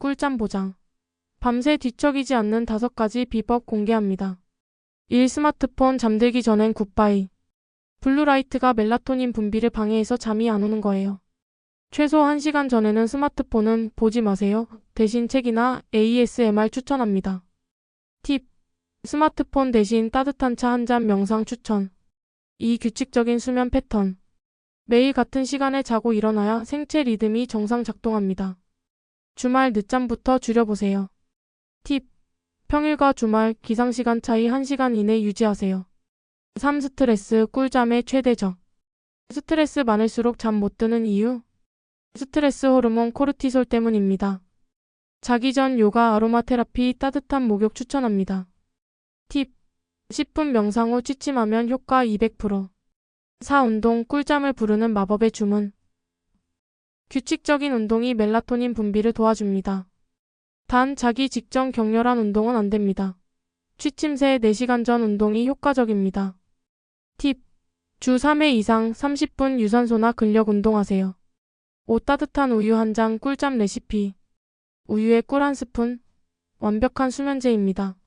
꿀잠 보장. 밤새 뒤척이지 않는 다섯 가지 비법 공개합니다. 1. 스마트폰 잠들기 전엔 굿바이. 블루라이트가 멜라토닌 분비를 방해해서 잠이 안 오는 거예요. 최소 1시간 전에는 스마트폰은 보지 마세요. 대신 책이나 ASMR 추천합니다. 팁. 스마트폰 대신 따뜻한 차 한 잔 명상 추천. 2. 규칙적인 수면 패턴. 매일 같은 시간에 자고 일어나야 생체 리듬이 정상 작동합니다. 주말 늦잠부터 줄여보세요. 팁. 평일과 주말 기상시간 차이 1시간 이내 유지하세요. 3. 스트레스 꿀잠의 최대적. 스트레스 많을수록 잠 못 드는 이유? 스트레스 호르몬 코르티솔 때문입니다. 자기 전 요가 아로마 테라피 따뜻한 목욕 추천합니다. 팁. 10분 명상 후 취침하면 효과 200%. 4. 운동 꿀잠을 부르는 마법의 주문. 규칙적인 운동이 멜라토닌 분비를 도와줍니다. 단 자기 직전 격렬한 운동은 안 됩니다. 취침새 4시간 전 운동이 효과적입니다. 팁. 주 3회 이상 30분 유산소나 근력 운동하세요. 5. 따뜻한 우유 한잔 꿀잠 레시피. 우유에 꿀 한 스푼. 완벽한 수면제입니다.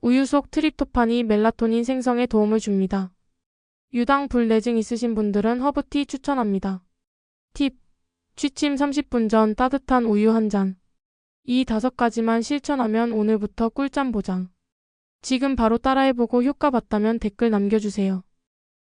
우유 속 트립토판이 멜라토닌 생성에 도움을 줍니다. 유당 불내증 있으신 분들은 허브티 추천합니다. 팁. 취침 30분 전 따뜻한 우유 한 잔. 이 다섯 가지만 실천하면 오늘부터 꿀잠 보장. 지금 바로 따라해보고 효과 봤다면 댓글 남겨주세요.